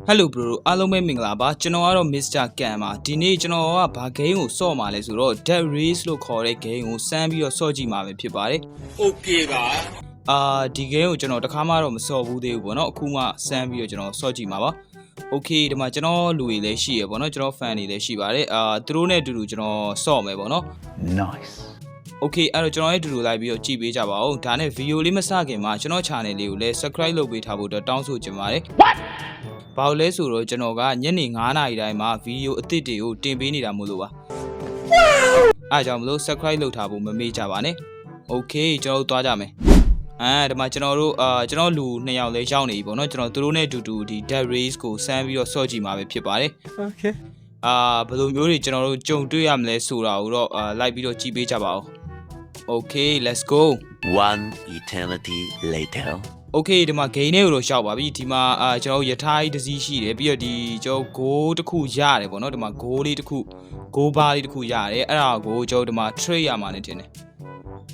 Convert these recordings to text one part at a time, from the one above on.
Hello bro အားလုံးပဲမင်္ဂလာပါကျွန်တော်ကတော့ Mr. Can ပါဒီနေ့ကျွန်တော်ကဘာ game ကိုစော့မှာလဲဆိုတော့ Dead Race လို့ခေါ်တဲ့ game ကိုစမ်းပြီးတော့စော့ကြည့်မှာပဲဖြစ်ပါတယ် โอเคပါ အာဒီ game ကိုကျွန်တော်တစ်ခါမှတော့မစော့ဘူးသေးဘူးပေါ့နော်အခုမှစမ်းပြီးတော့ကျွန်တော်စော့ကြည့်မှာပါ Okay ဒီမှာကျွန်တော်လူတွေလည်းရှိရပေါ့နော်ကျွန်တော် fan တွေလည်းရှိပါတယ်အာသူတို့နဲ့အတူတူကျွန်တော်စော့မယ်ပေါ့နော် Nice. Okay အဲ့တော့ကျွန်တော်ရဲ့အတူတူလိုက်ပြီးတော့ကြည့်ပေးကြပါဦးဒါနဲ့ video လေးမစခင်မှာကျွန်တော် channel လေးကိုလည်း subscribe လုပ်ပေးထားဖို့အတွက်တောင်းဆိုချင်ပါတယ် ဘာလို့လဲဆိုတော့ကျွန်တော်ကညနေ9:00နာရီတိုင်းမှာဗီဒီယိုအသစ်တွေကိုတင်ပေးနေတာမို့လို့ပါအားကြောင့်မလို့ subscribe လုပ်ထားဖို့မမေ့ကြပါနဲ့ Okay ကျွန်တော်တို့သွားကြမယ်အဲဒီမှာကျွန်တော်တို့အာကျွန်တော်လူနှစ်ယောက်လဲရောက်နေပြီပေါ့နော်ကျွန်တော်သူတို့နဲ့အတူတူဒီ dead race ကိုစမ်းပြီးတော့စော့ကြည့်မှာပဲဖြစ်ပါတယ် Okay. အာဘယ်လိုမျိုးတွေကျွန်တော်တို့ကြုံတွေ့ရမလဲဆိုတာကိုတော့အာလိုက်ပြီးတော့ကြည့်ပေးကြပါဦး Okay let's go One eternity later. Okay ဒီမှာ gain တွေကိုတော့ရှောက်ပါပြီဒီမှာအာကျွန်တော်တို့ယထာကြီးတစ်စီးရှိတယ်ပြီးတော့ဒီကျွန်တော် goal တစ်ခုရတယ်ပေါ့နော်ဒီမှာ goal လေးတစ်ခု goal bar လေးတစ်ခုရတယ်အဲ့ဒါကိုကျွန်တော်တို့ဒီမှာ trade ရမှာနေတင်တယ်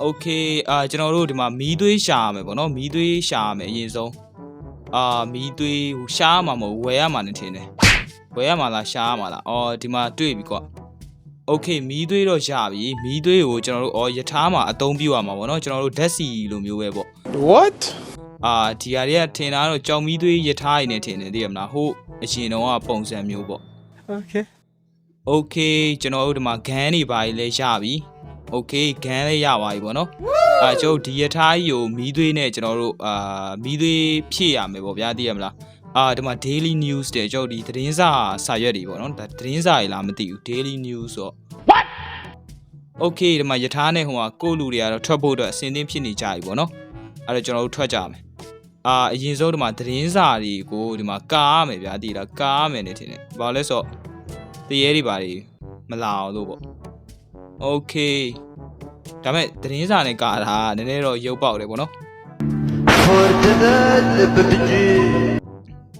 Okay အာကျွန်တော်တို့ဒီမှာမီးသွေးရှာရမယ်ပေါ့နော်မီးသွေးရှာရမယ်အရင်ဆုံးအာမီးသွေးဟိုရှာရမှာမဟုတ်ဝယ်ရမှာနေတင်တယ်ဝယ်ရမှာလားရှာရမှာလားအော်ဒီမှာတွေ့ပြီကွာ Okay မီးသွေးတော့ရပြီမီးသွေးကိုကျွန်တော်တို့အော်ယထာမှာအသုံးပြုရမှာပေါ့နော်ကျွန်တော်တို့ဓာတ်စီလိုမျိုးပဲပေါ့ What? အာဒီဟာတွေကထင်တာတော့ကြောင်မီးသွေးယထာရည်နဲ့ထင်တယ်သိရမလားဟိုအရင်တော့ကပုံစံမျိုးပေါ့ Okay. Okay ကျွန်တော်တို့ဒီမှာဂန်းတွေပါလေရပြီ Okay ဂန်းလေးရပါပြီပေါ့နော်အာကျွန်တော်ဒီယထာကြီးကိုမီးသွေးနဲ့ကျွန်တော်တို့အာမီးသွေးဖြည့်ရမယ်ပေါ့ဗျာသိရမလားအာဒီမှာ daily news တဲ့ကျွန်တော်ဒီသတင်းစာစာရွက်တွေပေါ့နော်ဒါသတင်းစာတွေလားမသိဘူး daily news ဆိုတော့ Okay ဒီမှာယထာနဲ့ဟိုကကိုယ့်လူတွေကတော့ထွက်ဖို့အတွက်အစင်းသင်းဖြစ်နေကြပြီပေါ့နော်အဲ့တော့ကျွန်တော်တို့ထွက်ကြမယ် အာအရင်ဆုံးဒီမှာသတင်းစာတွေကိုဒီမှာကာရမယ်ဗျာတည်လားကာရမယ်နေထင်တယ်ဘာလို့လဲဆိုတော့တရေတွေပါတွေမလာအောင်လို့ပေါ့ Okay ဒါမဲ့သတင်းစာနဲ့ကာတာကနည်းနည်းတော့ရုပ်ပေါက်တယ်ပေါ့နော်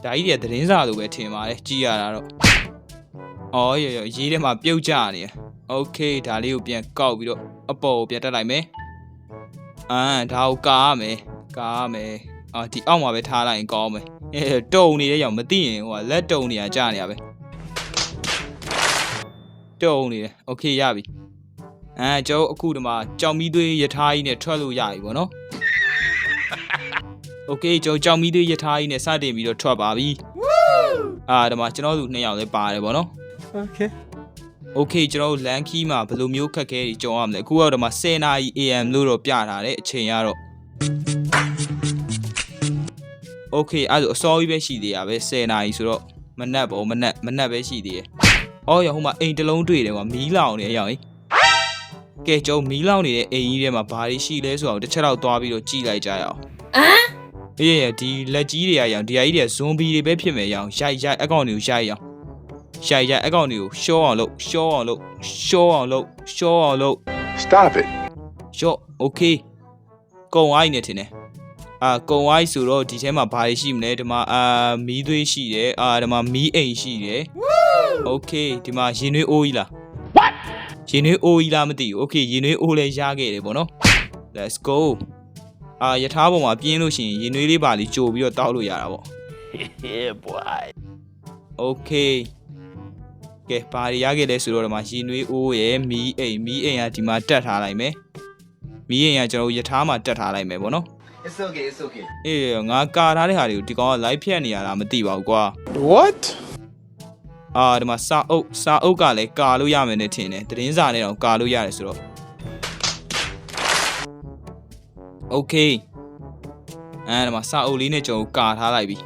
ဒါကြီးတွေကသတင်းစာလိုပဲထင်ပါတယ်ကြည်ရတာတော့အော်ရရရေးထဲမှာပြုတ်ကြနေတယ် Okay ဒါလေးကိုပြန်ကောက်ပြီးတော့အပေါ်ကိုပြန်တက်လိုက်မယ်အမ်ဒါကိုကာရမယ်ကာရမယ် အာဒီအောက်မှာပဲထားလိုက်ရင်ကောင်းမယ်အဲတုံနေတဲ့ရောင်မသိရင်ဟိုကလက်တုံနေရကြာနေရပဲတုံနေတယ် Okay ရပြီအဲကျွန်တော်အခုဒီမှာကြောင်မီးသွေးယထာကြီးနဲ့ထွက်လို့ရပြီပေါ့နော် Okay ကျွန်တော်ကြောင်မီးသွေးယထာကြီးနဲ့စတင်ပြီးတော့ထွက်ပါပြီအာဒီမှာကျွန်တော်တို့နှစ်ယောက်လည်းပါတယ်ပေါ့နော် Okay. Okay ကျွန်တော်တို့ LAN key မှာဘယ်လိုမျိုးခက်ခဲတွေကြုံရမလဲအခုကတော့ဒီမှာ10နာရီ AM လို့တော့ပြထားတယ်အချိန်ကတော့ Okay အဲ့ဒါဆိုအစောကြီးပဲရှိသေးရပဲ10နာရီဆိုတော့မနက်ပေါ့မနက်မနက်ပဲရှိသေးတယ်။အော်ရဟိုမှာအိမ်တစ်လုံးတွေ့တယ်ကွာမီးလောင်နေအရောင်ကြီး။ကဲကျွန်တော်မီးလောင်နေတဲ့အိမ်ကြီးထဲမှာဘာတွေရှိလဲဆိုတော့တစ်ချက်တော့သွားပြီးတော့ကြည့်လိုက်ကြရအောင်။ဟမ်အေးရဒီလက်ကြီးတွေအရောင်ဒီအကြီးတွေဇွန်ဘီတွေပဲဖြစ်မယ်ရောင်ရိုက်ရိုက်အကောင့်တွေကိုရိုက်အောင်ရိုက်ရိုက်အကောင့်တွေကိုရှော့အောင်လုပ်ရှော့အောင်လုပ်ရှော့အောင်လုပ်ရှော့အောင်လုပ် Stop it. ရှော့โอเคကုံအိုင်းနေထင်တယ် အာကုံအိုင်းဆိုတော့ဒီထဲမှာဘာတွေရှိမလဲဒီမှာအာမီးသွေးရှိတယ်အာဒီမှာမီးအိမ်ရှိတယ်โอเคဒီမှာရင်နှွေးအိုးကြီးလား what ရင်နှွေးအိုးကြီးလားမသိဘူးโอเคရင်နှွေးအိုးလည်းရခဲ့တယ်ပေါ့နော် let's go အာယထာပေါ်မှာပြင်းလို့ရှိရင်ရင်နှွေးလေးပါလေးကြိုပြီးတော့တောက်လို့ရတာပေါ့ Yeah, boy. okay ကဲဘာတွေရခဲ့လဲဆိုတော့ဒီမှာရင်နှွေးအိုးရယ်မီးအိမ်မီးအိမ်ကဒီမှာတက်ထားလိုက်မယ်မီးအိမ်ကကျွန်တော်တို့ယထာမှာတက်ထားလိုက်မယ်ပေါ့နော် it's okay it's okay အေးငါကာထားတဲ့ဟာတွေကိုဒီကောင်က live ဖြတ်နေရတာမသိပါဘူးကွာ What? အာဒီမှာစာအုပ်စာအုပ်ကလည်းကာလို့ရမယ်နဲ့ထင်တယ်သတင်းစာနဲ့တော့ကာလို့ရတယ်ဆိုတော့ Okay အဲဒီမှာစာအုပ်လေးနဲ့ကျွန်တော်ကာထားလိုက်ပြီ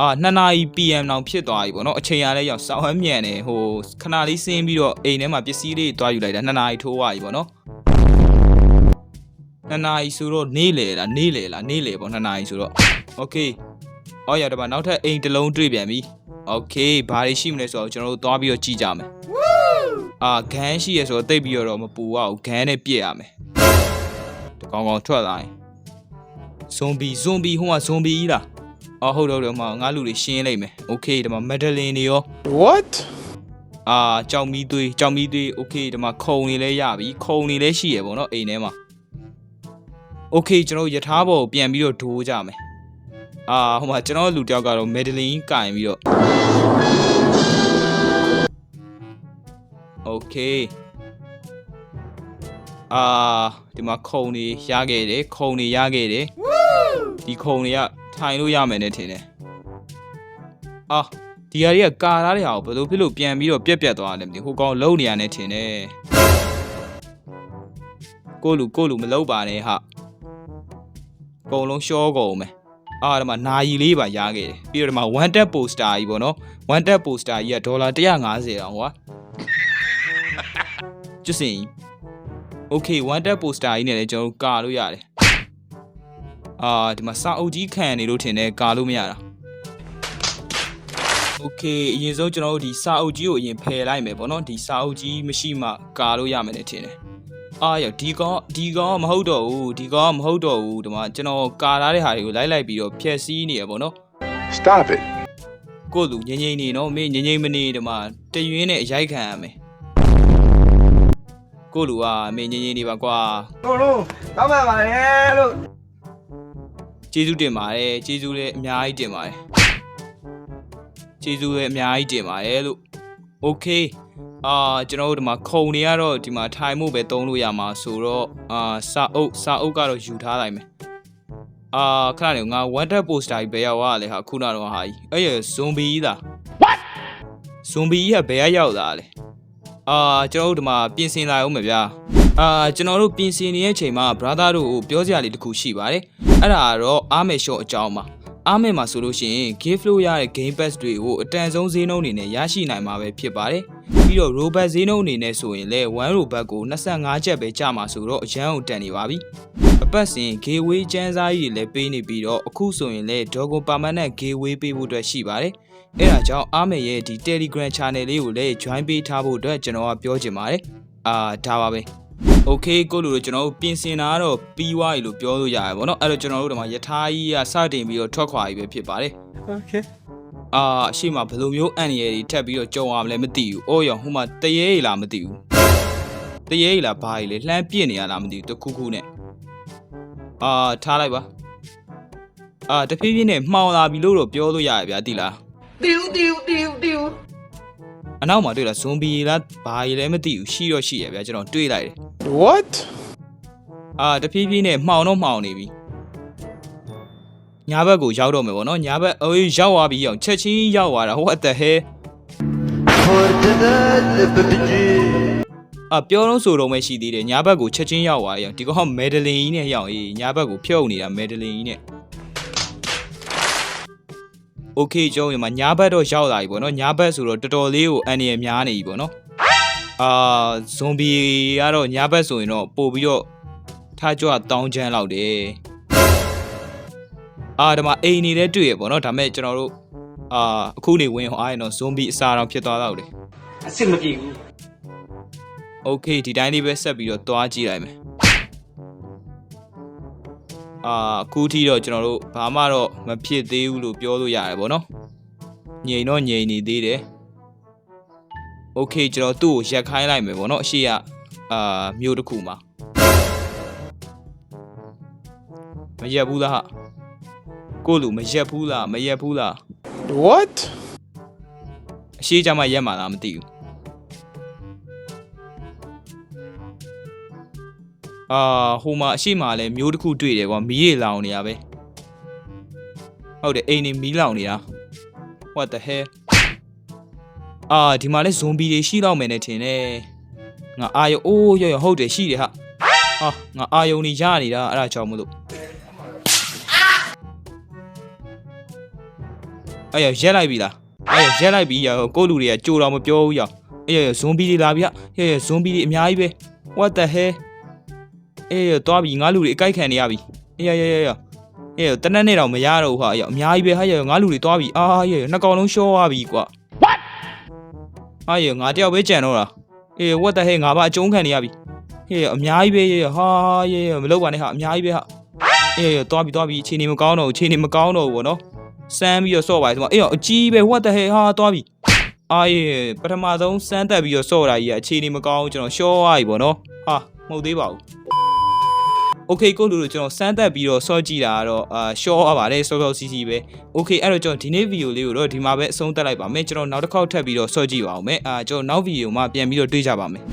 အာ2နာရီ PM တောင်ဖြစ်သွားပြီပေါ့နော်အချိန်ရလဲရောက်စောင်းဟမ်းမြန်နေဟိုခဏလေးဆင်းပြီးတော့အိမ်ထဲမှာပစ္စည်းလေးတွားယူလိုက်တာ2နာရီထိုးသွားပြီပေါ့နော် 2နာရီဆိုတော့နေ့လေလားနေ့လေလားနေ့လေပေါ့2နာရီဆိုတော့ Okay အော်ရတော့နောက်ထပ်အိမ်တစ်လုံးတွေ့ပြန်ပြီ Okay ဘာတွေရှိမလဲဆိုတော့ကျွန်တော်တို့သွားပြီးတော့ကြည့်ကြမယ်အာဂန်းရှိရဆိုတော့တိတ်ပြီးတော့မပူရဘူးဂန်းနဲ့ပြည့်ရမယ်တကောင်ကောင်ထွက်လာရင်ဇွန်ဘီဇွန်ဘီဟိုကဇွန်ဘီကြီးလားအော်ဟုတ်တော့တော့မငါလူတွေရှင်းလိုက်မယ် Okay ဒီမှာမက်ဒလင်တွေရော What? အာကြောင်မီသွေးကြောင်မီသွေး Okay ဒီမှာခုံနေလဲရပြီခုံနေလဲရှိရပေါ့နော်အိမ်ထဲမှာ Okay ကျွန်တော်တို့ယထာဘောကိုပြန်ပြီးတော့ဒိုးကြမယ် အာဟိုမှာကျွန်တော်လူတယောက်ကတော့မယ်ဒလင်ကင်ပြီးတော့โอเคအာဒီမှာခုံတွေရခဲ့တယ်ခုံတွေရခဲ့တယ်ဒီခုံတွေကထိုင်လို့ရမယ်နဲ့ထင်တယ်အာဒီဟာတွေကကာထားတဲ့ဟာကိုဘယ်လိုဖြစ်လို့ပြန်ပြီးတော့ပြက်ပြက်သွားတယ်မသိဘူးဟိုကောင်လုံနေရနဲ့ထင်တယ်ကိုလူကိုလူမလုံပါနဲ့ဟာ အကုန်လုံးရှောကုန်မယ်အာဒီမှာနာယီလေးပါရခဲ့တယ်ပြီးတော့ဒီမှာ one tap poster ကြီးပေါ့နော် one tap poster ကြီးကဒေါ်လာ150တောင်ကွာကျွတ်စင် okay one tap poster ကြီးနဲ့လည်းကျွန်တော်တို့ကာလို့ရတယ်အာဒီမှာစာအုပ်ကြီးခံနေလို့ထင်တယ်ကာလို့မရတာ okay အရင်ဆုံးကျွန်တော်တို့ဒီစာအုပ်ကြီးကိုအရင်ဖယ်လိုက်မယ်ပေါ့နော်ဒီစာအုပ်ကြီးမရှိမှကာလို့ရမယ်နဲ့ထင်တယ် အာရဒီကောင်ဒီကောင်မဟုတ်တော့ဘူးဒီကောင်မဟုတ်တော့ဘူးဒီမှာကျွန်တော်ကာထားတဲ့ဟာတွေကိုလိုက်လိုက်ပြီးတော့ဖျက်ဆီးနေရပေါ့နော် Stop it ကိုလူငိမ့်ငိမ့်နေနော်မင်းငိမ့်ငိမ့်မနေဒီမှာတရွင်းနဲ့ရိုက်ခံရမယ်ကိုလူကမင်းငိမ့်ငိမ့်နေပါကွာတို့တို့တောင်းပန်ပါလေလို့ကျေးဇူးတင်ပါတယ်ကျေးဇူးလည်းအများကြီးတင်ပါတယ်ကျေးဇူးလည်းအများကြီးတင်ပါတယ်လို့ Okay အာကျွန်တော်တို့ဒီမှာခုံတွေကတော့ဒီမှာထိုင်မှုပဲသုံးလို့ရမှာဆိုတော့အာစာအုပ်စာအုပ်ကတော့ယူထားလိုက်မယ်အာခဏနေငါ one tap poster ကြီးဘယ်ရောက်သွားလဲဟာခုနတော့ဟာကြီးအဲ့ရဇွန်ဘီကြီးလား what ဇွန်ဘီကြီးကဘယ်ရောက်လာလဲအာကျွန်တော်တို့ဒီမှာပြင်ဆင်လာအောင်မယ်ဗျာအာကျွန်တော်တို့ပြင်ဆင်နေတဲ့အချိန်မှာ brother တို့ကိုပြောစရာလေးတစ်ခုရှိပါတယ်အဲ့ဒါကတော့အားမယ် short အကြောင်းပါအားမယ်မှာဆိုလို့ရှိရင် game flow ရတဲ့ game pass တွေကိုအတန်ဆုံးဈေးနှုန်းအနေနဲ့ရရှိနိုင်မှာပဲဖြစ်ပါတယ် ပြီးတော့ robot ဈေးနှုန်းအနေနဲ့ဆိုရင်လည်း1 robot ကို25ကျပ်ပဲကျမှာဆိုတော့အရန်ကိုတန်နေပါပြီအပတ်စဉ် gateway ကျန်းစားကြီးတွေလည်းပေးနေပြီးတော့အခုဆိုရင်လည်း Dogo Permanent gateway ပေးဖို့အတွက်ရှိပါတယ်။အဲဒါကြောင့်အားမေရဲ့ဒီ Telegram channel လေးကိုလည်း join ပေးထားဖို့အတွက်ကျွန်တော်ကပြောချင်ပါတယ်။အာဒါပါပဲ။ Okay ကိုလူတို့ကျွန်တော်တို့ပြင်ဆင်တာကတော့ပြီးသွားပြီလို့ပြောလို့ရတယ်ဗောနော်။အဲ့တော့ကျွန်တော်တို့ဒီမှာယထာကြီးကစတင်ပြီးတော့ထွက်ခွာပြီပဲဖြစ်ပါတယ် Okay. ။အာ အရှိမဘယ်လိုမျိုးအန်ရယ်တွေထပ်ပြီးတော့ကြုံရမလဲမသိဘူး။အော်ရောဟိုမှာတရေကြီးလားမသိဘူး။တရေကြီးလားဘာကြီးလဲလှမ်းပြစ်နေရလားမသိဘူးတခုခုနဲ့အာထားလိုက်ပါအာတဖြည်းဖြည်းနဲ့မှောင်လာပြီလို့တော့ပြောလို့ရရဗျာတိလားတီဦးတီဦးတီဦးတီဦးအနောက်မှာတွေ့လားဇွန်ဘီလားဘာကြီးလဲမသိဘူးရှိတော့ရှိရဗျာကျွန်တော်တွေးလိုက်တယ် What? အာတဖြည်းဖြည်းနဲ့မှောင်တော့မှောင်နေပြီ ညာဘက်ကိုရောက်တော့မယ်ဗောနော်ညာဘက်အေးရောက်သွားပြီအောင်ချက်ချင်းရောက်သွားတာ what the hell အာပြောတော့ဆိုတော့မှရှိသေးတယ်ညာဘက်ကိုချက်ချင်းရောက်သွားရအောင်ဒီကောင်မယ်ဒလင်ကြီးနဲ့ရောက်အေးညာဘက်ကိုဖြုတ်နေတာမယ်ဒလင်ကြီးနဲ့ โอเคကျုံးရမှာညာဘက်တော့ရောက်လာပြီပေါ့နော်ညာဘက်ဆိုတော့တော်တော်လေးကိုအန်ရများနေပြီပေါ့နော်အာဇွန်ဘီကတော့ညာဘက်ဆိုရင်တော့ပို့ပြီးတော့ထားကြွတောင်းချမ်းလောက်တယ် အာဒီမှာအိမ်နေလဲတွေ့ရပေါ့နော်ဒါမဲ့ကျွန်တော်တို့အာအခုနေဝင်အောင်အားရင်တော့ဇွန်ဘီအစာတောင်ဖြစ်သွားတော့တယ် အစ်စ်မပြေဘူး โอเคဒီတိုင်းလေးပဲဆက်ပြီးတော့သွားကြည့်လိုက်မယ်အာအခုထိတော့ကျွန်တော်တို့ဘာမှတော့မဖြစ်သေးဘူးလို့ပြောလို့ရတယ်ပေါ့နော်ငြိမ်တော့ငြိမ်နေသေးတယ်โอเคကျွန်တော်သူ့ကိုရက်ခိုင်းလိုက်မယ်ပေါ့နော်အရှိရအာမြို့တစ်ခုမှာမရက်ဘူးလားဟာ ကိုယ့်လူမရက်ဘူးလားမရက်ဘူးလား What? အရှိကြမှာရက်မှာလားမသိဘူးအာဟိုမှာအရှိမှာလည်းမျိုးတစ်ခုတွေ့တယ်ကွာမီးရေလောင်နေရပဲဟုတ်တယ်အိမ်နေမီးလောင်နေတာ what the hell အာဒီမှာလည်းဇွန်ဘီတွေရှိတော့မယ်နဲ့ထင်တယ်ငါအာယုံအိုးရရဟုတ်တယ်ရှိတယ်ဟာဟာငါအာယုံနေရနေတာအဲ့ဒါကြောင့်မလို့ အဲ့ရရက်လိုက်ပြီလားအဲ့ရရက်လိုက်ပြီရကိုယ့်လူတွေကကြိုတော့မပြောဘူးရအဲ့ရဇွန်ဘီတွေလာပြီဟဲ့ဇွန်ဘီတွေအများကြီးပဲ what the hell အေးတော့ပြီငါလူတွေအကြိုက်ခံနေရပြီအေးရရရရအေးတနက်နေ့တော့မရတော့ဘူးဟာအများကြီးပဲဟာရငါလူတွေသွားပြီအာရနှစ်ကောင်လုံးရှောသွားပြီကွာ what ဟာရငါတယောက်ပဲကြံတော့တာအေး what the hell ငါဘာအကျုံးခံနေရပြီဟေးအများကြီးပဲရဟာရမလုပ်ပါနဲ့ဟာအများကြီးပဲဟာအေးရသွားပြီသွားပြီအချိန်နေမကောင်းတော့ဘူးအချိန်နေမကောင်းတော့ဘူးဗောနော် စမ်းပြီးတော့ဆော့ပါဒီမှာအေးအကြီးပဲ what the hell ဟာသွားပြီအာရပထမဆုံးစမ်းတက်ပြီးတော့ဆော့တာကြီးအချိန်နေမကောင်းဘူးကျွန်တော်ရှော့သွားပြီဗောနော်ဟာမဟုတ်သေးပါဘူး okay ကိုလူတို့ကျွန်တော်စမ်းသက်ပြီးတော့စော့ကြည့်တာကတော့အာ short ရပါတယ်စောစောစီးစီးပဲ okay အဲ့တော့ကျွန်တော်ဒီနေ့ video လေးကိုတော့ဒီမှာပဲအဆုံးသတ်လိုက်ပါမယ်ကျွန်တော်နောက်တစ်ခေါက်ထပ်ပြီးတော့စော့ကြည့်ပါအောင်မယ်အာကျွန်တော်နောက် video မှာပြန်ပြီးတော့တွေ့ကြပါမယ်